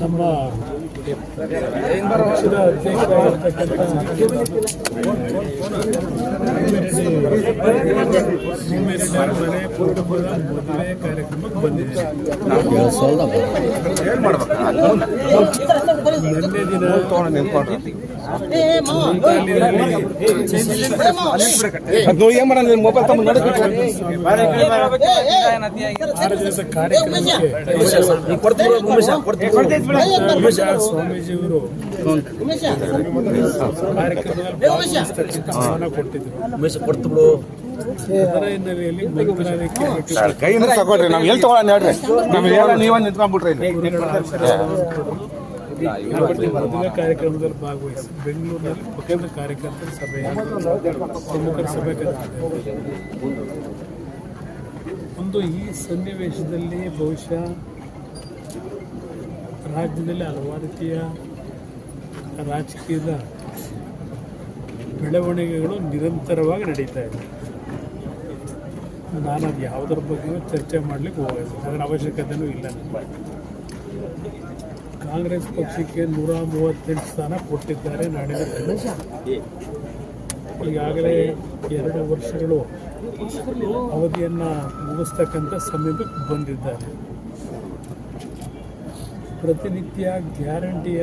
ನಮ್ಮ ಪಕ್ಷದ ಅಧ್ಯಕ್ಷರಾಗಿರ್ತಕ್ಕಂಥ ಭೂಮಿರೆಡ್ಡಿ ಅವರ ಮನೆ ಕುಟುಂಬದ ಮದುವೆ ಕಾರ್ಯಕ್ರಮಕ್ಕೆ ನಿನ್ನೆ ದಿನ ಮೊಬೈಲ್ ಕಾರ್ಯಕ್ರಮಕ್ಕೆ ಸ್ವಾಮೀಜಿಯವರು ಕಾರ್ಯಕ್ರಮದಲ್ಲಿ ಕೊಟ್ಟಿದ್ರು. ಹಿನ್ನೆಲೆಯಲ್ಲಿ ಕೈಯಿಂದ ತಗೊಳ್ರಿ ನಾವ್ ಎಲ್ಲಿ ಹೇಳ್ರಿ. ನಿಂತ್ಕೊಂಡ್ಬಿಟ್ರಿ ಕಾರ್ಯಕ್ರಮದಲ್ಲಿ ಭಾಗವಹಿಸಿ ಬೆಂಗಳೂರಿನಲ್ಲಿ ಪಕ್ಷದ ಕಾರ್ಯಕರ್ತರ ಸಭೆ ಪ್ರಮುಖರ ಸಭೆ ಒಂದು ಈ ಸನ್ನಿವೇಶದಲ್ಲಿ ಬಹುಶಃ ರಾಜ್ಯದಲ್ಲಿ ಹಲವಾರು ರೀತಿಯ ರಾಜಕೀಯದ ಬೆಳವಣಿಗೆಗಳು ನಿರಂತರವಾಗಿ ನಡೀತಾ ಇದೆ. ನಾನು ಅದು ಯಾವುದ್ರ ಬಗ್ಗೆಯೂ ಚರ್ಚೆ ಮಾಡಲಿಕ್ಕೆ ಹೋಗೋದು ಅದರ ಅವಶ್ಯಕತೆಯೂ ಇಲ್ಲ ಕಾಂಗ್ರೆಸ್ ಪಕ್ಷಕ್ಕೆ ನೂರ ಮೂವತ್ತೆಂಟು ಸ್ಥಾನ ಕೊಟ್ಟಿದ್ದಾರೆ ನಾಡಿನ. ಈಗಾಗಲೇ ಎರಡು ವರ್ಷಗಳು ಅವಧಿಯನ್ನು ಮುಗಿಸ್ತಕ್ಕಂಥ ಸಮೀಪಕ್ಕೆ ಬಂದಿದ್ದಾರೆ. ಪ್ರತಿನಿತ್ಯ ಗ್ಯಾರಂಟಿಯ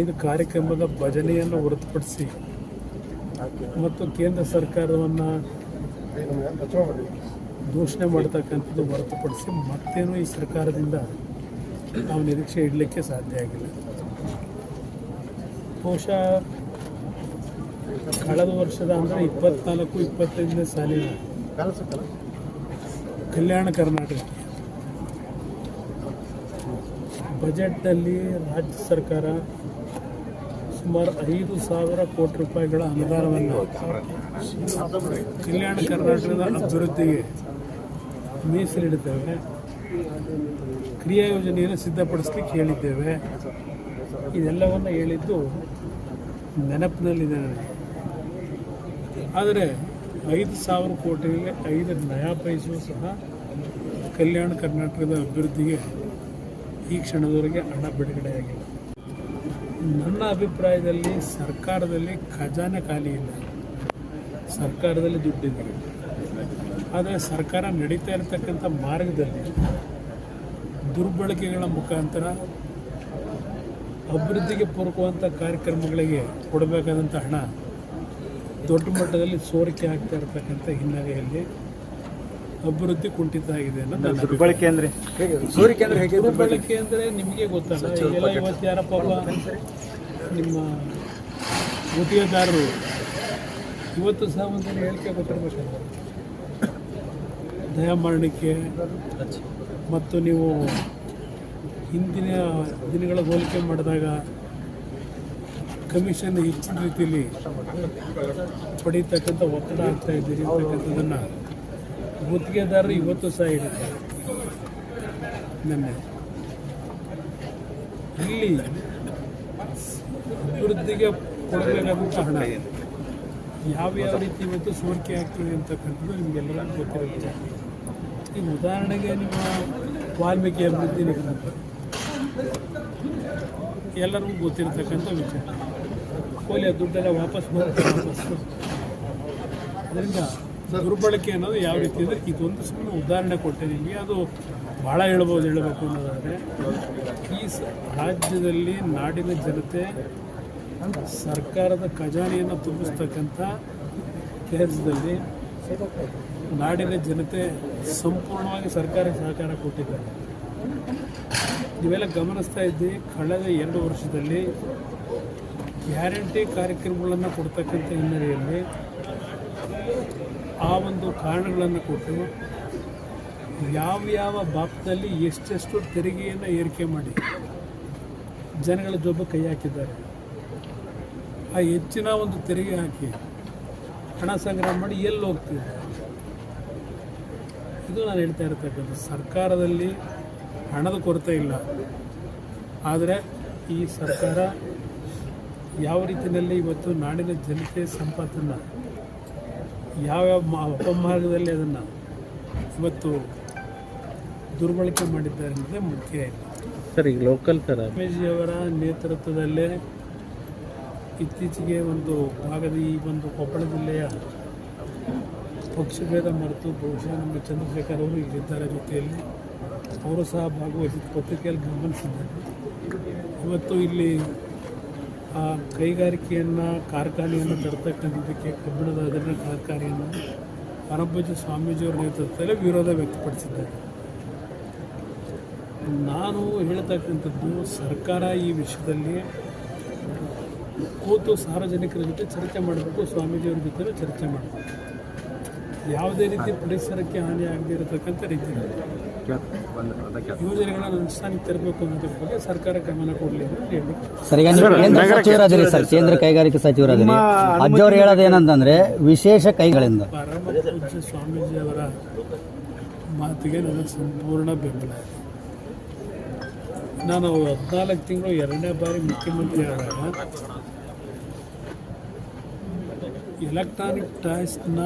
ಐದು ಕಾರ್ಯಕ್ರಮದ ಭಜನೆಯನ್ನು ಹೊರತುಪಡಿಸಿ ಮತ್ತು ಕೇಂದ್ರ ಸರ್ಕಾರವನ್ನು ದೂಷಣೆ ಮಾಡ್ತಕ್ಕಂಥದ್ದು ಹೊರತುಪಡಿಸಿ ಮತ್ತೇನು ಈ ಸರ್ಕಾರದಿಂದ ನಾವು ನಿರೀಕ್ಷೆ ಇಡಲಿಕ್ಕೆ ಸಾಧ್ಯ ಆಗಿಲ್ಲ. ಬಹುಶಃ ಕಳೆದ ವರ್ಷದ ಅಂದರೆ ಇಪ್ಪತ್ನಾಲ್ಕು ಇಪ್ಪತ್ತೈದನೇ ಸಾಲಿನ ಕಲ್ಯಾಣ ಕರ್ನಾಟಕಕ್ಕೆ. ಬಜೆಟ್ನಲ್ಲಿ ರಾಜ್ಯ ಸರ್ಕಾರ ಸುಮಾರು ಐದು ಸಾವಿರ ಕೋಟಿ ರೂಪಾಯಿಗಳ ಅನುದಾನವನ್ನು ಕಲ್ಯಾಣ ಕರ್ನಾಟಕದ ಅಭಿವೃದ್ಧಿಗೆ ಮೀಸಲಿಡುತ್ತೇವೆ. ಕ್ರಿಯಾ ಯೋಜನೆಯನ್ನು ಸಿದ್ಧಪಡಿಸ್ಲಿಕ್ಕೆ ಹೇಳಿದ್ದೇವೆ. ಇದೆಲ್ಲವನ್ನು ಹೇಳಿದ್ದು ನೆನಪಿನಲ್ಲಿದೆ ನನಗೆ. ಆದರೆ ಐದು ಸಾವಿರ ಕೋಟಿಗೆ ಐದು ನಯಾ ಪೈಸು ಸಹ ಕಲ್ಯಾಣ ಕರ್ನಾಟಕದ ಅಭಿವೃದ್ಧಿಗೆ ಈ ಕ್ಷಣದವರೆಗೆ ಹಣ ಬಿಡುಗಡೆಯಾಗಿಲ್ಲ ನನ್ನ ಅಭಿಪ್ರಾಯದಲ್ಲಿ ಸರ್ಕಾರದಲ್ಲಿ ಖಜಾನೆ ಖಾಲಿ ಇಲ್ಲ. ಸರ್ಕಾರದಲ್ಲಿ ದುಡ್ಡಿದೆ. ಆದರೆ ಸರ್ಕಾರ ನಡೀತಾ ಇರತಕ್ಕಂಥ ಮಾರ್ಗದಲ್ಲಿ ದುರ್ಬಳಕೆಗಳ ಮುಖಾಂತರ ಅಭಿವೃದ್ಧಿಗೆ ಪೂರಕವಂಥ ಕಾರ್ಯಕ್ರಮಗಳಿಗೆ ಕೊಡಬೇಕಾದಂಥ ಹಣ ದೊಡ್ಡ ಮಟ್ಟದಲ್ಲಿ ಸೋರಿಕೆ ಆಗ್ತಾ ಇರತಕ್ಕಂಥ ಹಿನ್ನೆಲೆಯಲ್ಲಿ ಅಭಿವೃದ್ಧಿ ಕುಂಠಿತ ಆಗಿದೆ ಅನ್ನೋದು ನನ್ನ ದುರ್ಬಳಕೆ ಅಂದ್ರೆ? ಸೋರಿಕೆ ಅಂದ್ರೆ ಹೇಗೆ ದುರ್ಬಳಕೆ? ಅಂದರೆ ನಿಮಗೆ ಗೊತ್ತಲ್ಲ ಈಗೆಲ್ಲ ಇವತ್ತು ಯಾರಪ್ಪ ಒಬ್ಬ ನಿಮ್ಮ ಗುತ್ತಿಗೆದಾರರು ಇವತ್ತು ಸಹ ಒಂದು ಹೇಳಿಕೆ ಕೊಟ್ಟಿರ್ಬೇಕಲ್ಲ ದಯಾಮರಣಕ್ಕೆ ಮತ್ತು ನೀವು ಹಿಂದಿನ ದಿನಗಳ ಹೋಲಿಕೆ ಮಾಡಿದಾಗ ಕಮಿಷನ್ ಹೆಚ್ಚಿನ ರೀತಿಯಲ್ಲಿ ಪಡೀತಕ್ಕಂಥ ಒತ್ತಡ ಆಗ್ತಾ ಇದ್ದೀರಿ ಅಂತಕ್ಕಂಥದ್ದನ್ನು ಗುತ್ತಿಗೆದಾರರು ಇವತ್ತು ಸಹ ಇರುತ್ತೆ ನಿನ್ನೆ. ಇಲ್ಲಿ ಅಭಿವೃದ್ಧಿಗೆ ಕೊಡಬೇಕಾದಂಥ ಹಣ ಯಾವ ಯಾವ ರೀತಿ ಇವತ್ತು ಸೋರಿಕೆ ಆಗ್ತೀವಿ ಅಂತಕ್ಕಂಥದ್ದು ನಿಮಗೆಲ್ಲರಿಗೂ ಗೊತ್ತಿರುತ್ತೆ. ಈಗ ಉದಾಹರಣೆಗೆ ನಿಮ್ಮ ವಾಲ್ಮೀಕಿ ಅಭಿವೃದ್ಧಿ ನಿಗಮ. ಎಲ್ಲರಿಗೂ ಗೊತ್ತಿರತಕ್ಕಂಥ ವಿಚಾರ. ಕೋಲಿಯ ದುಡ್ಡೆಲ್ಲ ವಾಪಸ್ ಬರುತ್ತೆ ಅದರಿಂದ ದುರ್ಬಳಕೆ ಅನ್ನೋದು ಯಾವ ರೀತಿ ಅಂದರೆ ಇದೊಂದು ಸುಮ್ಮನೆ ಉದಾಹರಣೆ ಕೊಟ್ಟೆ ನಿಮಗೆ. ಅದು ಭಾಳ ಹೇಳ್ಬೋದು, ಹೇಳಬೇಕು ಅನ್ನೋದಾದರೆ. ಈ ರಾಜ್ಯದಲ್ಲಿ ನಾಡಿನ ಜನತೆ ಸರ್ಕಾರದ ಖಜಾನೆಯನ್ನು ತುಂಬಿಸ್ತಕ್ಕಂಥ ಕೆಲಸದಲ್ಲಿ ನಾಡಿನ ಜನತೆ ಸಂಪೂರ್ಣವಾಗಿ ಸರ್ಕಾರಕ್ಕೆ ಸಹಕಾರ ಕೊಟ್ಟಿದ್ದಾರೆ. ನೀವೆಲ್ಲ ಗಮನಿಸ್ತಾ ಇದ್ದೀವಿ ಕಳೆದ ಎರಡು ವರ್ಷದಲ್ಲಿ ಗ್ಯಾರಂಟಿ ಕಾರ್ಯಕ್ರಮಗಳನ್ನು ಕೊಡ್ತಕ್ಕಂಥ ಹಿನ್ನೆಲೆಯಲ್ಲಿ ಆ ಒಂದು ಕಾರಣಗಳನ್ನು ಕೊಟ್ಟು ಯಾವ ಯಾವ ಭಾಗದಲ್ಲಿ ಎಷ್ಟೆಷ್ಟು ತೆರಿಗೆಯನ್ನು ಏರಿಕೆ ಮಾಡಿ ಜನಗಳ ಜೊಬ್ಬ ಕೈ ಹಾಕಿದ್ದಾರೆ. ಆ ಹೆಚ್ಚಿನ ಒಂದು ತೆರಿಗೆ ಹಾಕಿ ಹಣ ಸಂಗ್ರಹ ಮಾಡಿ ಎಲ್ಲಿ ಹೋಗ್ತಿದೆ? ಇದು ನಾನು ಹೇಳ್ತಾ ಇರತಕ್ಕಂಥ ಸರ್ಕಾರದಲ್ಲಿ ಹಣದ ಕೊರತೆ ಇಲ್ಲ. ಆದರೆ ಈ ಸರ್ಕಾರ ಯಾವ ರೀತಿಯಲ್ಲಿ ಇವತ್ತು ನಾಡಿನ ಜನತೆ ಸಂಪತ್ತನ್ನು ಯಾವ್ಯಾವ ಅಪಮಾರ್ಗದಲ್ಲಿ ಅದನ್ನು ಇವತ್ತು ದುರ್ಬಳಕೆ ಮಾಡಿದ್ದಾರೆ ಅನ್ನೋದೇ ಮುಖ್ಯ ಸರ್ ಈಗ ಲೋಕಲ್ ಸರ್ ಅವರ ನೇತೃತ್ವದಲ್ಲೇ ಇತ್ತೀಚೆಗೆ ಒಂದು ಭಾಗದ ಈ ಒಂದು ಕೊಪ್ಪಳ ಜಿಲ್ಲೆಯ ಪಕ್ಷಭೇದ ಮರೆತು ಬಹುಶಃ ನಮ್ಮ ಚಂದ್ರಶೇಖರ್ ಅವರು ಇಲ್ಲಿದ್ದಾರೆ ಜೊತೆಯಲ್ಲಿ. ಅವರು ಸಹ ಭಾಗವಹಿಸಿದ ಪತ್ರಿಕೆಯಲ್ಲಿ ಗಮನಿಸಿದ್ದಾರೆ. ಇವತ್ತು ಇಲ್ಲಿ ಆ ಕೈಗಾರಿಕೆಯನ್ನು, ಕಾರ್ಖಾನೆಯನ್ನು ತರ್ತಕ್ಕಂಥದ್ದಕ್ಕೆ ಕಬ್ಬಿಣದ ಅದರ ಕಾರ್ಖಾನೆಯನ್ನು ಪರಭಜ ಸ್ವಾಮೀಜಿಯವರ ನೇತೃತ್ವದಲ್ಲಿ ವಿರೋಧ ವ್ಯಕ್ತಪಡಿಸಿದ್ದಾರೆ. ನಾನು ಹೇಳ್ತಕ್ಕಂಥದ್ದು, ಸರ್ಕಾರ ಈ ವಿಷಯದಲ್ಲಿ ಕೂತು ಸಾರ್ವಜನಿಕರ ಜೊತೆ ಚರ್ಚೆ ಮಾಡಬೇಕು ಸ್ವಾಮೀಜಿಯವ್ರ ಜೊತೆ ಚರ್ಚೆ ಮಾಡಬೇಕು. ಯಾವುದೇ ರೀತಿ ಪರಿಸರಕ್ಕೆ ಹಾನಿ ಆಗದೇ ಇರತಕ್ಕಂಥ ರೀತಿಯಲ್ಲಿ. ಯೋಜನೆಗಳನ್ನು ಅನುಷ್ಠಾನಕ್ಕೆ ತರಬೇಕು ಅನ್ನೋದ್ರ ಬಗ್ಗೆ ಸರ್ಕಾರ ಗಮನ ಕೊಡಲಿ ಅಂತ ಸರ್ ಕೇಂದ್ರ ಸಚಿವರಾದಿರಿ ಸರ್ ಕೇಂದ್ರ ಕೈಗಾರಿಕೆ ಸಚಿವರಾದಿರಿ ಅಜ್ಜವ್ರು ಹೇಳೋದು ಏನಂತಂದ್ರೆ ವಿಶೇಷ ಕೈಗಳಿಂದ. ಸ್ವಾಮೀಜಿ ಅವರ ಮಾತಿಗೆ ನನಗೆ ಸಂಪೂರ್ಣ ಬೆಂಬಲ. ಇದೆ ನಾನು ಹದಿನಾಲ್ಕು ತಿಂಗಳು ಎರಡನೇ ಬಾರಿ ಮುಖ್ಯಮಂತ್ರಿ ಆದಾಗ ಎಲೆಕ್ಟ್ರಾನಿಕ್ ಟಾಯ್ಸ್ನ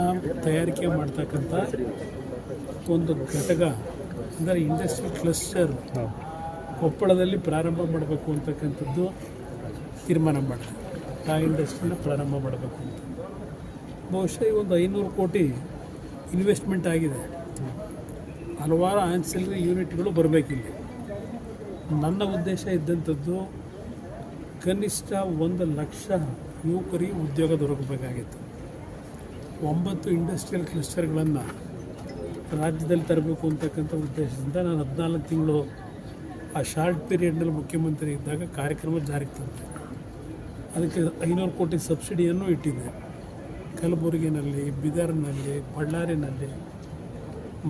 ತಯಾರಿಕೆ ಮಾಡ್ತಕ್ಕಂಥ ಒಂದು ಘಟಕ ಅಂದರೆ ಇಂಡಸ್ಟ್ರಿ ಕ್ಲಸ್ಟರ್ ಕೊಪ್ಪಳದಲ್ಲಿ ಪ್ರಾರಂಭ ಮಾಡಬೇಕು ಅಂತಕ್ಕಂಥದ್ದು ತೀರ್ಮಾನ ಮಾಡಿದೆ. ಆ ಇಂಡಸ್ಟ್ರಿನ ಪ್ರಾರಂಭ ಮಾಡಬೇಕು ಅಂತ. ಬಹುಶಃ ಈ ಒಂದು ಐನೂರು ಕೋಟಿ ಇನ್ವೆಸ್ಟ್ಮೆಂಟ್ ಆಗಿದೆ. ಹಲವಾರು ಆನ್ಸಿಲರಿ ಯೂನಿಟ್ಗಳು ಬರಬೇಕಿಲ್ಲ. ನನ್ನ ಉದ್ದೇಶ ಇದ್ದಂಥದ್ದು ಕನಿಷ್ಠ ಒಂದು ಲಕ್ಷ ಯುವಕರಿಗೆ ಉದ್ಯೋಗ ದೊರಕಬೇಕಾಗಿತ್ತು. ಒಂಬತ್ತು ಇಂಡಸ್ಟ್ರಿಯಲ್ ಕ್ಲಸ್ಟರ್ಗಳನ್ನು ರಾಜ್ಯದಲ್ಲಿ ತರಬೇಕು ಅಂತಕ್ಕಂಥ ಉದ್ದೇಶದಿಂದ ನಾನು ಹದಿನಾಲ್ಕು ತಿಂಗಳು ಆ ಶಾರ್ಟ್ ಪೀರಿಯಡ್ನಲ್ಲಿ ಮುಖ್ಯಮಂತ್ರಿ ಇದ್ದಾಗ ಕಾರ್ಯಕ್ರಮ ಜಾರಿಗೆ ತಂದೆ. ಅದಕ್ಕೆ ಐನೂರು ಕೋಟಿ ಸಬ್ಸಿಡಿಯನ್ನು ಇಟ್ಟಿದ್ದೆ. ಕಲಬುರಗಿನಲ್ಲಿ, ಬೀದರ್ನಲ್ಲಿ, ಬಳ್ಳಾರಿನಲ್ಲಿ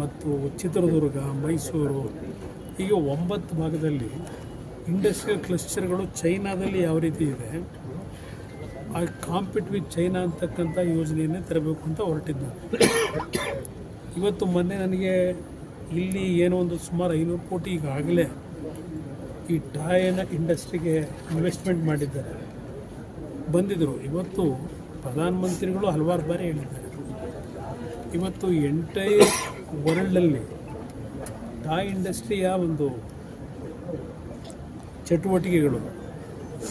ಮತ್ತು ಚಿತ್ರದುರ್ಗ, ಮೈಸೂರು, ಹೀಗೆ ಒಂಬತ್ತು ಭಾಗದಲ್ಲಿ ಇಂಡಸ್ಟ್ರಿಯಲ್ ಕ್ಲಸ್ಟರ್ಗಳು ಚೈನಾದಲ್ಲಿ ಯಾವ ರೀತಿ ಇದೆ, ಆ ಕಾಂಪಿಟ್ ವಿತ್ ಚೈನಾ ಅಂತಕ್ಕಂಥ ಯೋಜನೆಯನ್ನೇ ತರಬೇಕು ಅಂತ ಹೊರಟಿದ್ದೆ. ಇವತ್ತು ಮೊನ್ನೆ ನನಗೆ ಇಲ್ಲಿ ಏನೋ ಒಂದು ಸುಮಾರು ಐನೂರು ಕೋಟಿ ಈಗಾಗಲೇ ಈ ಟಾಯನ ಇಂಡಸ್ಟ್ರಿಗೆ ಇನ್ವೆಸ್ಟ್ಮೆಂಟ್ ಮಾಡಿದ್ದಾರೆ. ಬಂದಿದ್ದರು ಇವತ್ತು ಪ್ರಧಾನಮಂತ್ರಿಗಳು ಹಲವಾರು ಬಾರಿ ಹೇಳಿದ್ದಾರೆ. ಇವತ್ತು ಎಂಟೈರ್ ವರ್ಲ್ಡಲ್ಲಿ ಟಾಯ್ ಇಂಡಸ್ಟ್ರಿಯ ಒಂದು ಚಟುವಟಿಕೆಗಳು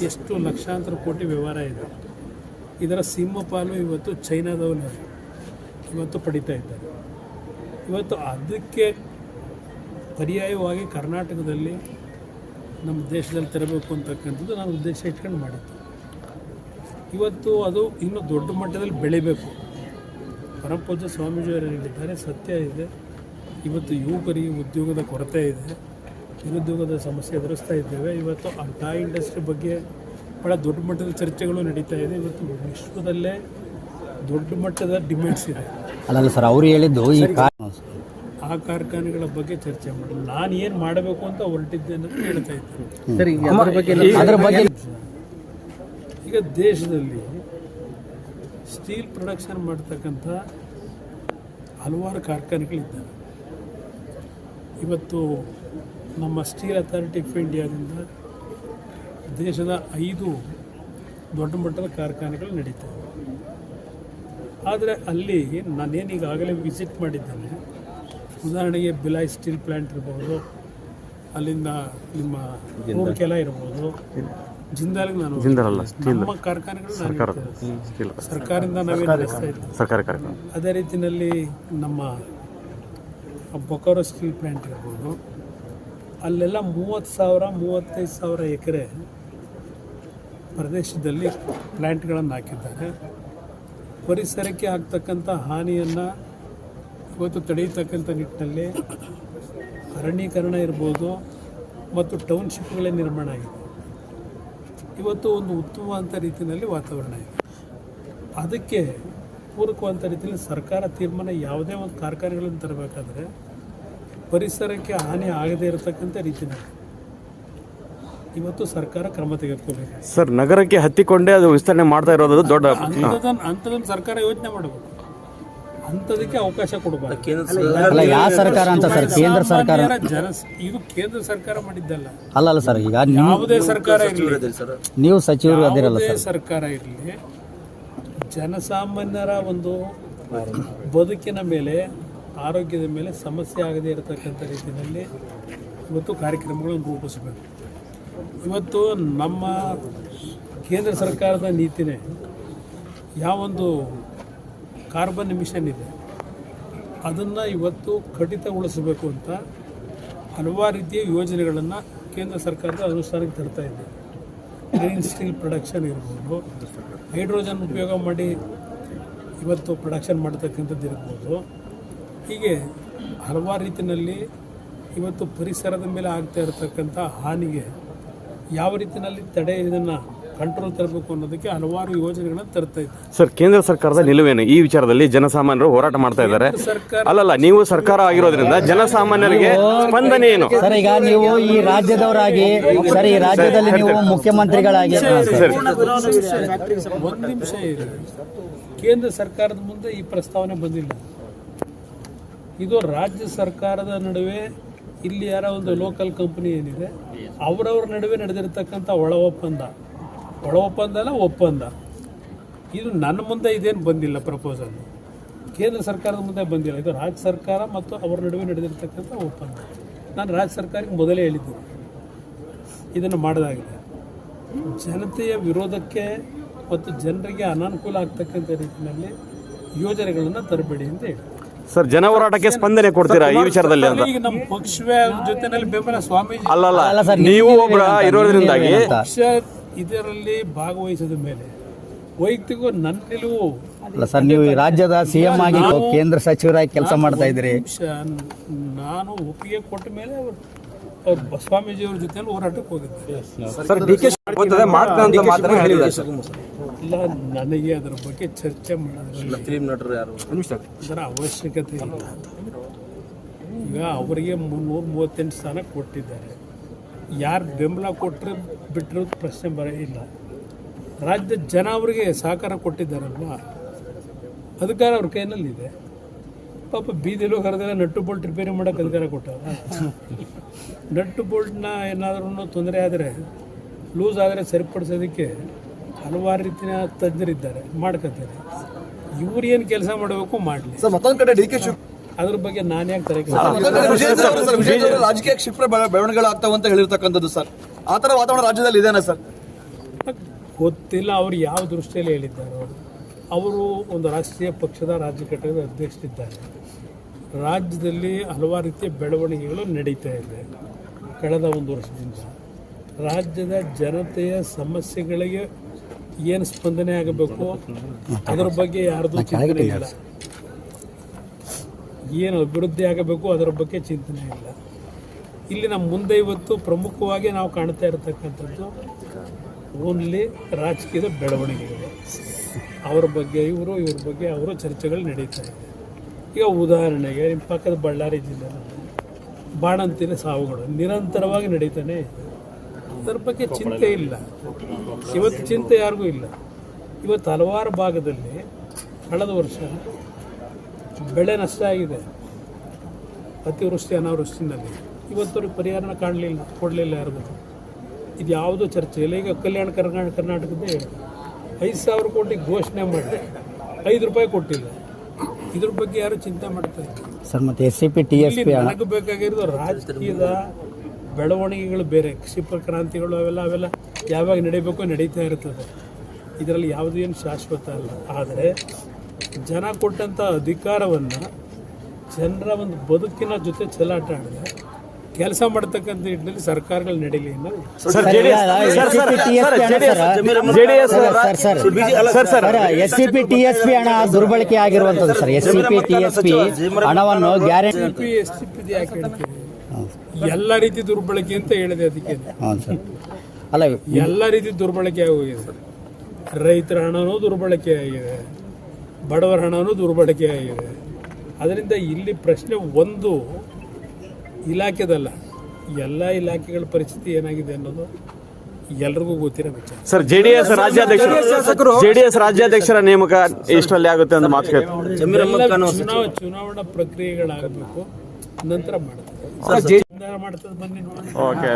ಎಷ್ಟು ಲಕ್ಷಾಂತರ ಕೋಟಿ ವ್ಯವಹಾರ ಇದೆ. ಇದರ ಸಿಂಹಪಾಲು ಇವತ್ತು ಚೈನಾದವರು ಇವತ್ತು ಪಡಿತಾ ಇದ್ದಾರೆ. ಇವತ್ತು ಅದಕ್ಕೆ ಪರ್ಯಾಯವಾಗಿ ಕರ್ನಾಟಕದಲ್ಲಿ ನಮ್ಮ ದೇಶದಲ್ಲಿ ತರಬೇಕು ಅಂತಕ್ಕಂಥದ್ದು ನಾನು ಉದ್ದೇಶ ಇಟ್ಕೊಂಡು ಮಾಡಿದ್ದು. ಇವತ್ತು ಅದು ಇನ್ನೂ ದೊಡ್ಡ ಮಟ್ಟದಲ್ಲಿ ಬೆಳಿಬೇಕು. ಪರಮಪೂಜ್ಯ ಸ್ವಾಮೀಜಿಯವರು ಹೇಳಿದ್ದಾರೆ, ಸತ್ಯ ಇದೆ. ಇವತ್ತು ಯುವಕರಿಗೆ ಉದ್ಯೋಗದ ಕೊರತೆ ಇದೆ, ನಿರುದ್ಯೋಗದ ಸಮಸ್ಯೆ ಎದುರಿಸ್ತಾ ಇದ್ದೇವೆ. ಇವತ್ತು ಆ ಟಾಯ್ ಇಂಡಸ್ಟ್ರಿ ಬಗ್ಗೆ ಭಾಳ ದೊಡ್ಡ ಮಟ್ಟದ ಚರ್ಚೆಗಳು ನಡೀತಾ ಇದೆ. ಇವತ್ತು ವಿಶ್ವದಲ್ಲೇ ದೊಡ್ಡ ಮಟ್ಟದ ಡಿಮ್ಯಾಂಡ್ಸ್ ಇದೆ. ಅಲ್ಲಲ್ಲ ಸರ್ ಅವ್ರು ಹೇಳಿದ್ದು ಈ ಆ ಕಾರ್ಖಾನೆಗಳ ಬಗ್ಗೆ ಚರ್ಚೆ ಮಾಡಿ ನಾನು ಏನು ಮಾಡಬೇಕು ಅಂತ ಹೊರಟಿದ್ದೆ ಅನ್ನೋದು ಹೇಳ್ತಾ ಇದ್ದೇನೆ ಸರ್ ಈಗ ಅದ್ರ ಬಗ್ಗೆ ಅದ್ರ ಬಗ್ಗೆ ಈಗ ದೇಶದಲ್ಲಿ ಸ್ಟೀಲ್ ಪ್ರೊಡಕ್ಷನ್ ಮಾಡ್ತಕ್ಕಂಥ ಹಲವಾರು ಕಾರ್ಖಾನೆಗಳಿದ್ದಾವೆ. ಇವತ್ತು ನಮ್ಮ ಸ್ಟೀಲ್ ಅಥಾರಿಟಿ ಆಫ್ ಇಂಡಿಯಾದಿಂದ ದೇಶದ ಐದು ದೊಡ್ಡ ಮಟ್ಟದ ಕಾರ್ಖಾನೆಗಳು ನಡೀತವೆ. ಆದರೆ ಅಲ್ಲಿ ನಾನೇನು ಈಗಾಗಲೇ ವಿಸಿಟ್ ಮಾಡಿದ್ದೇನೆ. ಉದಾಹರಣೆಗೆ ಬಿಲಾಯ್ ಸ್ಟೀಲ್ ಪ್ಲ್ಯಾಂಟ್ ಇರ್ಬೋದು ಅಲ್ಲಿಂದ ನಿಮ್ಮ ಕೆಲ ಇರ್ಬೋದು. ಜಿಂದಾಲ್ಗೆ ನಾನು ನಮ್ಮ ಕಾರ್ಖಾನೆಗಳು ನಾನು ಸರ್ಕಾರದಿಂದ ನಡೆಸ್ತಾ ಇದ್ದೀವಿ ಅದೇ ರೀತಿಯಲ್ಲಿ ನಮ್ಮ ಬೊಕಾರೋ ಸ್ಟೀಲ್ ಪ್ಲ್ಯಾಂಟ್ ಇರ್ಬೋದು. ಅಲ್ಲೆಲ್ಲ ಮೂವತ್ತು ಸಾವಿರ ಮೂವತ್ತೈದು ಸಾವಿರ ಎಕರೆ ಪ್ರದೇಶದಲ್ಲಿ ಪ್ಲ್ಯಾಂಟ್ಗಳನ್ನು ಹಾಕಿದ್ದಾರೆ. ಪರಿಸರಕ್ಕೆ ಆಗ್ತಕ್ಕಂಥ ಹಾನಿಯನ್ನು ಇವತ್ತು ತಡೆಯತಕ್ಕಂಥ ನಿಟ್ಟಿನಲ್ಲಿ ಅರಣ್ಯೀಕರಣ ಇರ್ಬೋದು ಮತ್ತು ಟೌನ್ಶಿಪ್ಗಳೇ ನಿರ್ಮಾಣ ಆಗಿದೆ. ಇವತ್ತು ಒಂದು ಉತ್ತಮವಾದಂಥ ರೀತಿಯಲ್ಲಿ ವಾತಾವರಣ ಇದೆ. ಅದಕ್ಕೆ ಪೂರಕವಾದಂಥ ರೀತಿಯಲ್ಲಿ ಸರ್ಕಾರ ತೀರ್ಮಾನ ಯಾವುದೇ ಒಂದು ಕಾರ್ಖಾನೆಗಳನ್ನು ತರಬೇಕಾದ್ರೆ ಪರಿಸರಕ್ಕೆ ಹಾನಿ ಆಗದೇ ಇರತಕ್ಕಂಥ ರೀತಿಯಲ್ಲಿ ಇವತ್ತು ಸರ್ಕಾರ ಕ್ರಮ ತೆಗೆದುಕೋಬೇಕು ಸರ್ ನಗರಕ್ಕೆ ಹತ್ತಿಕೊಂಡೇ ಅದು ವಿಸ್ತರಣೆ ಮಾಡ್ತಾ ಇರೋದು ದೊಡ್ಡ ಅಂಥದನ್ನು ಅಂಥದ್ದನ್ನು ಸರ್ಕಾರ ಯೋಚನೆ ಮಾಡಬೇಕು. ಅಂಥದಕ್ಕೆ ಅವಕಾಶ ಕೊಡಬಾರ್ದು. ಅಲ್ಲ ಯಾವ ಸರ್ಕಾರ ಅಂತ ಸರ್? ಕೇಂದ್ರ ಸರ್ಕಾರ ಜನ ಇದು ಕೇಂದ್ರ ಸರ್ಕಾರ ಮಾಡಿದ್ದಲ್ಲ. ಅಲ್ಲ ಅಲ್ಲ ಸರ್ ಈಗ ನೀವು ಯಾವುದೇ ಸರ್ಕಾರ ಇರಲಿ. ನೀವು ಸಚಿವರು ಅದಿರಲ್ಲ ಯಾವುದೇ ಸರ್. ಸರ್ಕಾರ ಇರಲಿ ಜನಸಾಮಾನ್ಯರ ಒಂದು ಬದುಕಿನ ಮೇಲೆ ಆರೋಗ್ಯದ ಮೇಲೆ ಸಮಸ್ಯೆ ಆಗದೇ ಇರತಕ್ಕಂಥ ರೀತಿಯಲ್ಲಿ ಇವತ್ತು ಕಾರ್ಯಕ್ರಮಗಳನ್ನು ರೂಪಿಸಬೇಕು. ಇವತ್ತು ನಮ್ಮ ಕೇಂದ್ರ ಸರ್ಕಾರದ ನೀತಿನೇ ಯಾವೊಂದು ಕಾರ್ಬನ್ ಮಿಷನ್ ಇದೆ, ಅದನ್ನು ಇವತ್ತು ಕಡಿತಗೊಳಿಸಬೇಕು ಅಂತ ಹಲವಾರು ರೀತಿಯ ಯೋಜನೆಗಳನ್ನು ಕೇಂದ್ರ ಸರ್ಕಾರದ ಅನುಷ್ಠಾನಕ್ಕೆ ತರ್ತಾ ಇದೆ. ಗ್ರೀನ್ ಸ್ಟೀಲ್ ಪ್ರೊಡಕ್ಷನ್ ಇರ್ಬೋದು ಹೈಡ್ರೋಜನ್ ಉಪಯೋಗ ಮಾಡಿ ಇವತ್ತು ಪ್ರೊಡಕ್ಷನ್ ಮಾಡ್ತಕ್ಕಂಥದ್ದು ಇರ್ಬೋದು. ಹೀಗೆ ಹಲವಾರು ರೀತಿಯಲ್ಲಿ ಇವತ್ತು ಪರಿಸರದ ಮೇಲೆ ಆಗ್ತಾ ಇರತಕ್ಕಂಥ ಹಾನಿಗೆ ಯಾವ ರೀತಿಯಲ್ಲಿ ತಡೆ ಇದನ್ನು ಕಂಟ್ರೋಲ್ ತರಬೇಕು ಅನ್ನೋದಕ್ಕೆ ಹಲವಾರು ಯೋಜನೆಗಳನ್ನು ತರ್ತಾ ಇದೆ ಸರ್ ಕೇಂದ್ರ ಸರ್ಕಾರದ ನಿಲುವೇನು? ಈ ವಿಚಾರದಲ್ಲಿ ಜನಸಾಮಾನ್ಯರು ಹೋರಾಟ ಮಾಡ್ತಾ ಇದ್ದಾರೆ. ಅಲ್ಲಲ್ಲ ನೀವು ಸರ್ಕಾರ ಆಗಿರೋದ್ರಿಂದ ಜನಸಾಮಾನ್ಯರಿಗೆ ಸ್ಪಂದನೆ ಏನು? ಸರ್ ಈಗ ನೀವು ಈ ರಾಜ್ಯದವರಾಗಿ ಸರ್ ಈ ರಾಜ್ಯದಲ್ಲಿ ನೀವು ಮುಖ್ಯಮಂತ್ರಿಗಳಾಗಿ ಸರ್. ಒಂದು ನಿಮಿಷ ಇದೆ ಕೇಂದ್ರ ಸರ್ಕಾರದ ಮುಂದೆ ಈ ಪ್ರಸ್ತಾವನೆ ಬಂದಿಲ್ಲ. ಇದು ರಾಜ್ಯ ಸರ್ಕಾರದ ನಡುವೆ ಇಲ್ಲಿ ಯಾರ ಒಂದು ಲೋಕಲ್ ಕಂಪನಿ ಏನಿದೆ ಅವರವ್ರ ನಡುವೆ ನಡೆದಿರ್ತಕ್ಕಂಥ ಒಳ ಒಪ್ಪಂದ. ಒಳ ಒಪ್ಪಂದ ಅಲ್ಲ ಒಪ್ಪಂದ. ಇದು ನನ್ನ ಮುಂದೆ ಇದೇನು ಬಂದಿಲ್ಲ ಪ್ರಪೋಸಲ್ ಕೇಂದ್ರ ಸರ್ಕಾರದ ಮುಂದೆ ಬಂದಿಲ್ಲ. ಇದು ರಾಜ್ಯ ಸರ್ಕಾರ ಮತ್ತು ಅವರ ನಡುವೆ ನಡೆದಿರ್ತಕ್ಕಂಥ ಒಪ್ಪಂದ. ನಾನು ರಾಜ್ಯ ಸರ್ಕಾರಕ್ಕೆ ಮೊದಲೇ ಹೇಳಿದ್ದೆ ಇದನ್ನು ಮಾಡೋದಾಗಿದೆ ಜನತೆಯ ವಿರೋಧಕ್ಕೆ ಮತ್ತು ಜನರಿಗೆ ಅನಾನುಕೂಲ ಆಗ್ತಕ್ಕಂಥ ರೀತಿಯಲ್ಲಿ ಯೋಜನೆಗಳನ್ನು ತರಬೇಡಿ ಅಂತ ಹೇಳಿ. ಸರ್ ಜನ ಹೋರಾಟಕ್ಕೆ ಸ್ಪಂದನೆ ಕೊಡ್ತೀರಾ ಈ ವಿಚಾರದಲ್ಲಿ ಅಂತ? ಈಗ ನಮ್ಮ ಪಕ್ಷವೇ ಜೊತೆನಲ್ಲಿ ಬೆಂಬಲ ಸ್ವಾಮೀಜಿ ಅಲ್ಲಲ್ಲ ಅಲ್ಲ ಸರ್, ನೀವು ಒಬ್ಬರ? ಇರೋದ್ರಿಂದಾಗಿ ಪಕ್ಷ ಇದರಲ್ಲಿ ಭಾಗವಹಿಸಿದ ಮೇಲೆ ವೈಯಕ್ತಿಕ ನನ್ನ ನಿಲುವು ಅಲ್ಲ ಸರ್ ನೀವು ಈ ರಾಜ್ಯದ ಸಿಎಂ ಆಗಿ ಕೇಂದ್ರ ಸಚಿವರಾಗಿ ಕೆಲಸ ಮಾಡ್ತಾ ಇದ್ದೀರಿ. ನಾನು ಒಪ್ಪಿಗೆ ಕೊಟ್ಟ ಮೇಲೆ ಅವರು ಅವ್ರ ಸ್ವಾಮೀಜಿಯವ್ರ ಜೊತೆ ಹೋರಾಟಕ್ಕೆ ಹೋಗಿದ್ದೆ ಸರ್ ಡಿ ಕೆ ಮಾಡ್ತಾನೆ ಅಂತ ಮಾತ್ರ ಹೇಳಿದ್ದಾರೆ. ಸರ್. ಇಲ್ಲ ನನಗೆ ಅದರ ಬಗ್ಗೆ ಚರ್ಚೆ ಮಾಡೋದ್ರ ಫಿಲ್ಮ್ ನಟರು ಯಾರು? ಅದರ ಅವಶ್ಯಕತೆ ಇಲ್ಲ. ಈಗ ಅವರಿಗೆ ಮುನ್ನೂರ ಮೂವತ್ತೆಂಟು ಸ್ಥಾನ ಕೊಟ್ಟಿದ್ದಾರೆ. ಯಾರು ಬೆಂಬಲ ಕೊಟ್ಟರೆ ಬಿಟ್ಟಿರೋದು ಪ್ರಶ್ನೆ ಬರ ಇಲ್ಲ. ರಾಜ್ಯದ ಜನ ಅವರಿಗೆ ಸಹಕಾರ ಕೊಟ್ಟಿದ್ದಾರಲ್ವ? ಅಧಿಕಾರ ಅವ್ರ ಕೈನಲ್ಲಿದೆ ಪಾಪ ಬೀದಿಲು ಕರೆದಾಗ ನಟ್ಟು ಬೋಲ್ಟ್ ರಿಪೇರಿ ಮಾಡೋಕೆ ಅಧಿಕಾರ ಕೊಟ್ಟಾರ ನಟ್ಟು ಬೋಲ್ಟ್ನ ಏನಾದ್ರೂ ತೊಂದರೆ ಆದರೆ ಲೂಸ್ ಆದರೆ ಸರಿಪಡಿಸೋದಕ್ಕೆ ಹಲವಾರು ರೀತಿಯ ತಜ್ಞರಿದ್ದಾರೆ ಮಾಡ್ಕೊತಾರೆ ಇವ್ರು ಏನು ಕೆಲಸ ಮಾಡಬೇಕು ಮಾಡಲಿ. ಸರ್ ಮತ್ತೊಂದು ಕಡೆ ಡಿ ಕೆ ಶಿವ್ ಅದ್ರ ಬಗ್ಗೆ ನಾನು ಯಾಕೆ ತಲೆ ರಾಜಕೀಯ ಕ್ಷಿಪ್ರ ಬೆಳವಣಿಗೆಗಳು ಬೆಳವಣಿಗೆಗಳಾಗ್ತಾವ ಅಂತ ಹೇಳಿರ್ತಕ್ಕಂಥದ್ದು ಸರ್. ಆ ಥರ ವಾತಾವರಣ ರಾಜ್ಯದಲ್ಲಿ ಇದೆಯಾ ಸರ್? ಗೊತ್ತಿಲ್ಲ ಅವ್ರು ಯಾವ ದೃಷ್ಟಿಯಲ್ಲಿ ಹೇಳಿದ್ದಾರೋ. ಅವರು ಒಂದು ರಾಷ್ಟ್ರೀಯ ಪಕ್ಷದ ರಾಜ್ಯ ಘಟಕದ ಅಧ್ಯಕ್ಷರಿದ್ದಾರೆ. ರಾಜ್ಯದಲ್ಲಿ ಹಲವಾರು ರೀತಿಯ ಬೆಳವಣಿಗೆಗಳು ನಡೀತಾ ಇದೆ ಕಳೆದ ಒಂದು ವರ್ಷದಿಂದ. ರಾಜ್ಯದ ಜನತೆಯ ಸಮಸ್ಯೆಗಳಿಗೆ ಏನು ಸ್ಪಂದನೆ ಆಗಬೇಕು? ಅದರ ಬಗ್ಗೆ ಯಾರ್ದು ಚಿಂತನೆ ಇಲ್ಲ. ಏನು ಅಭಿವೃದ್ಧಿ ಆಗಬೇಕು ಅದರ ಬಗ್ಗೆ ಚಿಂತನೆ ಇಲ್ಲ. ಇಲ್ಲಿ ನಮ್ಮ ಮುಂದೆ ಇವತ್ತು ಪ್ರಮುಖವಾಗಿ ನಾವು ಕಾಣ್ತಾ ಇರತಕ್ಕಂಥದ್ದು ಓನ್ಲಿ ರಾಜಕೀಯದ ಬೆಳವಣಿಗೆಗಳು ಅವ್ರ ಬಗ್ಗೆ ಇವರು ಇವ್ರ ಬಗ್ಗೆ ಅವರು ಚರ್ಚೆಗಳು ನಡೀತಾ ಇದೆ. ಈಗ ಉದಾಹರಣೆಗೆ ನಿಮ್ಮ ಪಕ್ಕದ ಬಳ್ಳಾರಿ ಜಿಲ್ಲೆ ಬಾಣಂತಿನ ಸಾವುಗಳು ನಿರಂತರವಾಗಿ ನಡೀತಾನೆ ಇದೆ. ಅದರ ಬಗ್ಗೆ ಚಿಂತೆ ಇಲ್ಲ. ಇವತ್ತು ಚಿಂತೆ ಯಾರಿಗೂ ಇಲ್ಲ. ಇವತ್ತು ಹಲವಾರು ಭಾಗದಲ್ಲಿ ಕಳೆದ ವರ್ಷ ಬೆಳೆ ನಷ್ಟ ಆಗಿದೆ. ಅತಿವೃಷ್ಟಿ ಅನಾವೃಷ್ಟಿನಲ್ಲಿ. ಇವತ್ತವ್ರಿಗೆ ಪರಿಹಾರನ ಕಾಣಲಿಲ್ಲ ಕೊಡಲಿಲ್ಲ ಯಾರಿಗೂ. ಇದು ಯಾವುದೂ ಚರ್ಚೆ. ಇಲ್ಲ ಈಗ ಕಲ್ಯಾಣ ಕರ್ನಾಟಕ ಕರ್ನಾಟಕದ್ದೇ ಐದು ಸಾವಿರ ಕೋಟಿ ಘೋಷಣೆ ಮಾಡಿದೆ. ಐದು ರೂಪಾಯಿ ಕೊಟ್ಟಿಲ್ಲ. ಇದ್ರ ಬಗ್ಗೆ ಯಾರು ಚಿಂತೆ ಮಾಡ್ತಾ ಇಲ್ಲ? ಸರ್ ಮತ್ತೆ S C P T S ನನಗೆ ಬೇಕಾಗಿರೋದು ರಾಜಕೀಯದ ಬೆಳವಣಿಗೆಗಳು ಬೇರೆ ಕ್ಷಿಪ್ರ ಕ್ರಾಂತಿಗಳು ಅವೆಲ್ಲ ಅವೆಲ್ಲ ಯಾವಾಗ ನಡೀಬೇಕು ನಡೀತಾ ಇರ್ತದೆ. ಇದರಲ್ಲಿ ಯಾವುದೂ ಏನು ಶಾಶ್ವತ ಅಲ್ಲ. ಆದರೆ ಜನ ಕೊಟ್ಟಂಥ ಅಧಿಕಾರವನ್ನು ಜನರ ಒಂದು ಬದುಕಿನ ಜೊತೆ ಚೆಲ್ಲಾಟ ಆಡಿದ್ರೆ ಕೆಲಸ ಮಾಡ್ತಕ್ಕಂಥ ನಿಟ್ಟಿನಲ್ಲಿ ಸರ್ಕಾರಗಳು ನಡೀಲಿ ಅನ್ನೋದು sir sir sir sir sir S C P T S P ಹಣ ದುರ್ಬಳಕೆ ಆಗಿರುವಂಥದ್ದು sir. S C P T S P ಹಣವನ್ನು guarantee P S T P ಯಾಕೆ ಹೇಳ್ತೀವಿ ಎಲ್ಲ ರೀತಿ ದುರ್ಬಳಕೆ ಅಂತ ಹೇಳಿದೆ ಅದಕ್ಕೆ. ಹೌದು ಸರ್. ಅಲ್ಲ ಎಲ್ಲ ರೀತಿ ದುರ್ಬಳಕೆ ಆಗೋಗಿದೆ ರೈತರ ಹಣನೂ ದುರ್ಬಳಕೆ ಆಗಿದೆ. ಬಡವರ ಹಣನೂ ದುರ್ಬಳಕೆ ಆಗಿದೆ. ಅದರಿಂದ ಇಲ್ಲಿ ಪ್ರಶ್ನೆ ಒಂದು ಇಲಾಖೆದಲ್ಲ ಎಲ್ಲ ಇಲಾಖೆಗಳ ಪರಿಸ್ಥಿತಿ ಏನಾಗಿದೆ ಅನ್ನೋದು ಎಲ್ರಿಗೂ ಗೊತ್ತಿರೋ ವಿಚಾರ. ಸರ್ ಜೆಡಿಎಸ್ ರಾಜ್ಯಾಧ್ಯಕ್ಷರು ಜೆಡಿಎಸ್ ರಾಜ್ಯಾಧ್ಯಕ್ಷರ ನೇಮಕ ಇಷ್ಟರಲ್ಲಿ ಆಗುತ್ತೆ ಅಂತ ಮಾತು ಚುನಾವಣಾ ಪ್ರಕ್ರಿಯೆಗಳಾಗಬೇಕು ನಂತರ ಮಾಡ್ತಾರೆ. ಓಕೆ.